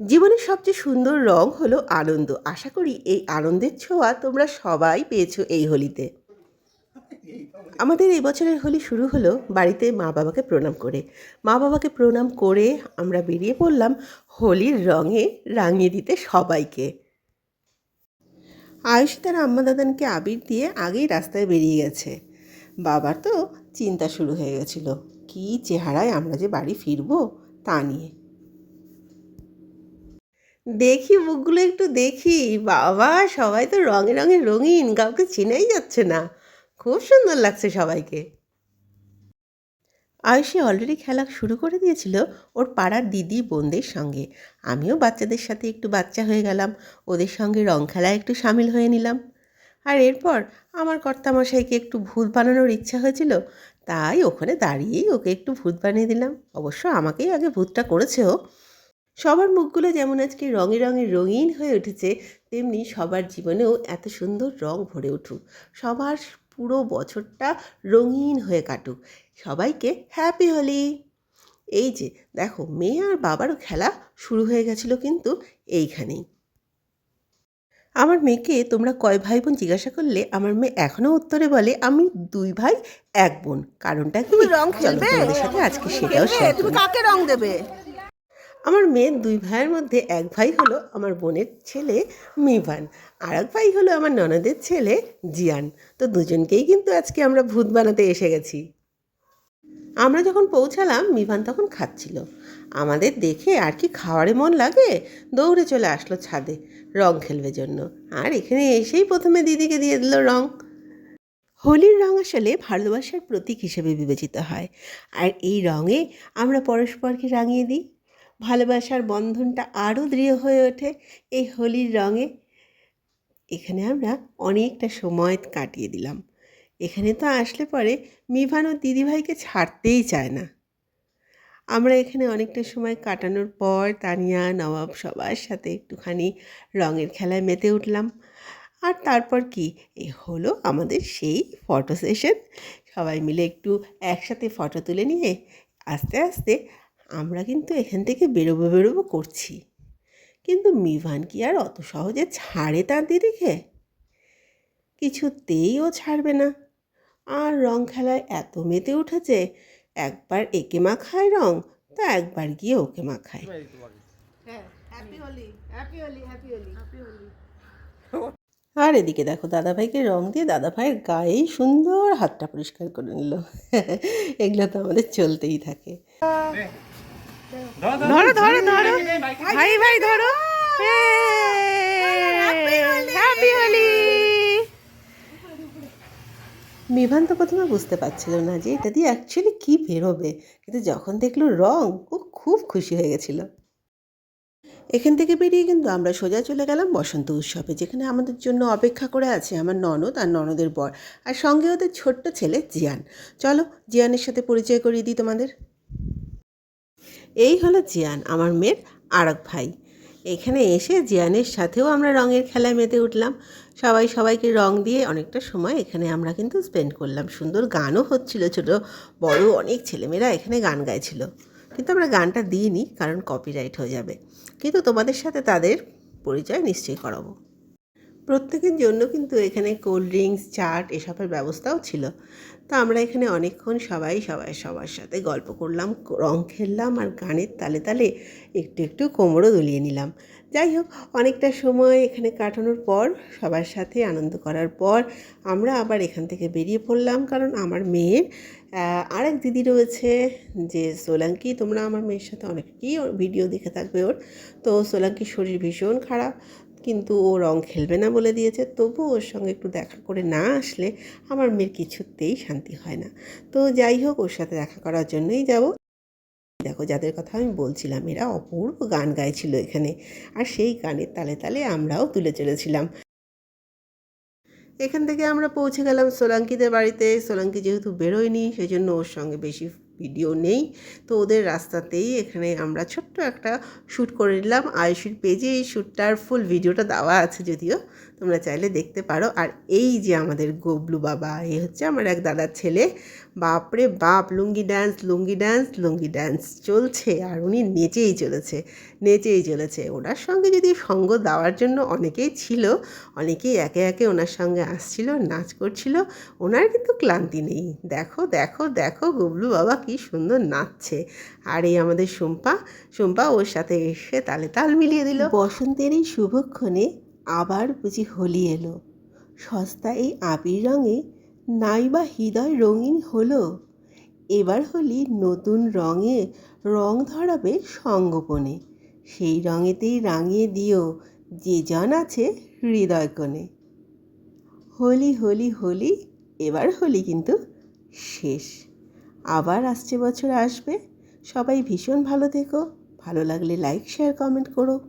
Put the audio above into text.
জীবনের সবচেয়ে সুন্দর রং হলো আনন্দ। আশা করি এই আনন্দের ছোঁয়া তোমরা সবাই পেয়েছ এই হোলিতে। আমাদের এই বছরের হোলি শুরু হলো বাড়িতে মা বাবাকে প্রণাম করে। মা বাবাকে প্রণাম করে আমরা বেরিয়ে পড়লাম হোলির রঙে রাঙিয়ে দিতে সবাইকে। আয়ুষী তার আম্মা দাদানকে আবির দিয়ে আগেই রাস্তায় বেরিয়ে গেছে। বাবার তো চিন্তা শুরু হয়ে গেছিল, কী চেহারায় আমরা যে বাড়ি ফিরবো তা নিয়ে? দেখি, মুখগুলো একটু দেখি। বাবা, সবাই তো রঙে রঙে রঙিন, কাউকে চেনাই যাচ্ছে না। খুব সুন্দর লাগছে সবাইকে। আয়ুষী অলরেডি খেলা শুরু করে দিয়েছিল ওর পাড়ার দিদি বোনদের সঙ্গে। আমিও বাচ্চাদের সাথে একটু বাচ্চা হয়ে গেলাম, ওদের সঙ্গে রং খেলায় একটু সামিল হয়ে নিলাম। আর এরপর আমার কর্তামশাইকে একটু ভূত বানানোর ইচ্ছা হয়েছিল, তাই ওখানে দাঁড়িয়েই ওকে একটু ভূত বানিয়ে দিলাম। অবশ্য আমাকেই আগে ভূতটা করেছে ও। সবার মুখগুলো যেমন আজকে রঙে রঙে রঙিন হয়ে উঠেছে তেমনি সবার জীবনেও এত সুন্দর রং ভরে উঠুক। সবার পুরো বছরটা রঙিন হয়ে কাটুক। সবাইকে হ্যাপি হোলি এই যে দেখো মেয়ে আর বাবারও খেলা শুরু হয়ে গেছিল কিন্তু এইখানেই। আমার মেয়েকে তোমরা কয় ভাই বোন জিজ্ঞাসা করলে আমার মেয়ে এখনও উত্তরে বলে আমি দুই ভাই এক বোন। কারণটা কি? রং খেলবে? তোমাদের সাথে আজকে সেটাও তুমি কাকে রং দেবে? আমার মেয়ের দুই ভাইয়ের মধ্যে এক ভাই হলো আমার বোনের ছেলে মিভান, আর এক ভাই হলো আমার ননদের ছেলে জিয়ান। তো দুজনকেই কিন্তু আজকে আমরা ভূত বানাতে এসে গেছি। আমরা যখন পৌঁছালাম, মিভান তখন খাচ্ছিল। আমাদের দেখে আর কি খাওয়ারে মন লাগে, দৌড়ে চলে আসলো ছাদে, রং খেলবে জন্য। আর এখানে এসেই প্রথমে দিদিকে দিয়ে দিল রং। হোলির রং আসলে ভালোবাসার প্রতীক হিসেবে বিবেচিত হয়। আর এই রঙে আমরা পরস্পরকে রাঙিয়ে দিই। ভালোবাসার বন্ধনটা আরও দৃঢ় হয়ে ওঠে এই হোলির রঙে। এখানে আমরা অনেকটা সময় কাটিয়ে দিলাম। এখানে তো আসলে পরে মিভান ও দিদিভাইকে ছাড়তেই চায় না। আমরা এখানে অনেকটা সময় কাটানোর পর তানিয়া নবাব সবার সাথে একটুখানি রঙের খেলায় মেতে উঠলাম। আর তারপর কি? এ হলো আমাদের সেই ফটো সেশন। সবাই মিলে একটু একসাথে ফটো তুলে নিয়ে আস্তে আস্তে আমরা কিন্তু এখান থেকে বেরোবো বেরোবো করছি। কিন্তু মিভান কি আর অত সহজে ছাড়ে তার দিদিকে? কিছুতেই ও ছাড়বে না। আর রং খেলায় এত মেতে উঠেছে একবার একে মাখায় রং তা একবার গিয়ে ওকে মাখায়। Happy Holi happy Holi happy Holi happy Holi আর এদিকে দেখো দাদাভাইকে রং দিয়ে দাদাভাইয়ের গায়েই সুন্দর হাতটা পরিষ্কার করে নিল। এগুলো তো আমাদের চলতেই থাকে। ধরো ধরো ধরো। ভাই ভাই ধরো। হ্যাপি হোলি মিভান তো প্রথমে বুঝতে পারছিল না যে এটা দিয়ে অ্যাকচুয়ালি কী বেরোবে। কিন্তু যখন দেখল রং ও খুব খুশি হয়ে গেছিল। এখান থেকে বেরিয়ে কিন্তু আমরা সোজা চলে গেলাম বসন্ত উৎসবে যেখানে আমাদের জন্য অপেক্ষা করে আছে আমার ননদ আর ননদের বর আর সঙ্গে ওদের ছোট্ট ছেলে জিয়ান। চলো জিয়ানের সাথে পরিচয় করিয়ে দিই তোমাদের। এই হলো জিয়ান, আমার মেয়ের আরেক ভাই। এখানে এসে জিয়ানের সাথেও আমরা রঙের খেলায় মেতে উঠলাম। সবাই সবাইকে রং দিয়ে অনেকটা সময় এখানে আমরা কিন্তু স্পেন্ড করলাম। সুন্দর গানও হচ্ছিল ছোট, বড় অনেক ছেলেমেয়েরা এখানে গান গাইছিল। কিন্তু আমরা গানটা দিইনি, কারণ কপিরাইট হয়ে যাবে। কিন্তু তোমাদের সাথে তাদের পরিচয় নিশ্চয়ই করাবো। প্রত্যেকের জন্য কিন্তু এখানে কোল্ড ড্রিঙ্কস চাট এসবের ব্যবস্থাও ছিল। তো আমরা এখানে অনেকক্ষণ সবাই সবাই সবার সাথে গল্প করলাম, রং খেললাম আর গানের তালে তালে একটু একটু কোমরও দুলিয়ে নিলাম। যাই হোক, অনেকটা সময় এখানে কাটানোর পর, সবার সাথে আনন্দ করার পর আমরা আবার এখান থেকে বেরিয়ে পড়লাম। কারণ আমার মেয়ের আরেক দিদি রয়েছে যে সোলাঙ্কি। তোমরা আমার মেয়ের সাথে অনেকেই ভিডিও দেখে থাকবে ওর। তো সোলাঙ্কির শরীর ভীষণ খারাপ। কিন্তু ও রং খেলবে না বলে দিয়েছে। তবু ওর সঙ্গে একটু দেখা করে না আসলে আমার মেয়ের কিছুতেই শান্তি হয় না। তো যাই হোক, ওর সাথে দেখা করার জন্যই যাব। দেখো, যাদের কথা আমি বলছিলাম, এরা অপূর্ব গান গাইছিল এখানে। আর সেই গানের তালে তালে আমরাও তুলে চলেছিলাম। এখান থেকে আমরা পৌঁছে গেলাম সোলাঙ্কিদের বাড়িতে। সোলাঙ্কি যেহেতু বেরোয়নি সেই জন্য ওর সঙ্গে বেশি ভিডিও নেই। তো ওদের রাস্তাতেই এখানে আমরা ছোট্ট একটা শ্যুট করে নিলাম। আয়ুষির পেজে এই শ্যুটটার ফুল ভিডিওটা দেওয়া আছে যদিও। তোমরা চাইলে দেখতে পারো। আর এই যে আমাদের গোবলু বাবা এই হচ্ছে আমার এক দাদার ছেলে। বাপরে বাপ, lungi dance lungi dance lungi dance চলছে আর উনি নেচেই চলেছে নেচেই চলেছে। ওনার সঙ্গে যদি সঙ্গ দেওয়ার জন্য অনেকেই ছিল, অনেকেই একে একে ওনার সঙ্গে আসছিল, নাচ করছিল, ওনার কিন্তু ক্লান্তি নেই। দেখো দেখো দেখো গুবলু বাবা কি সুন্দর নাচছে। আর এই আমাদের সুম্পা সুম্পা ওর সাথে এসে তালে তাল মিলিয়ে দিল। বসন্তের এই শুভক্ষণে আবার বুঝি হোলি এলো। সস্তা এই আবির রঙে নাই বা হৃদয় রঙিন হলো। এবার হোলি নতুন রঙে রং ধরাবে সঙ্গোপনে। সেই রঙেতেই রাঙিয়ে দিও যে জন আছে হৃদয় কোণে। হোলি হোলি হোলি, এবার হোলি কিন্তু শেষ। আবার আসছে বছর আসবে। সবাই ভীষণ ভালো থেকো। ভালো লাগলে লাইক শেয়ার কমেন্ট করো।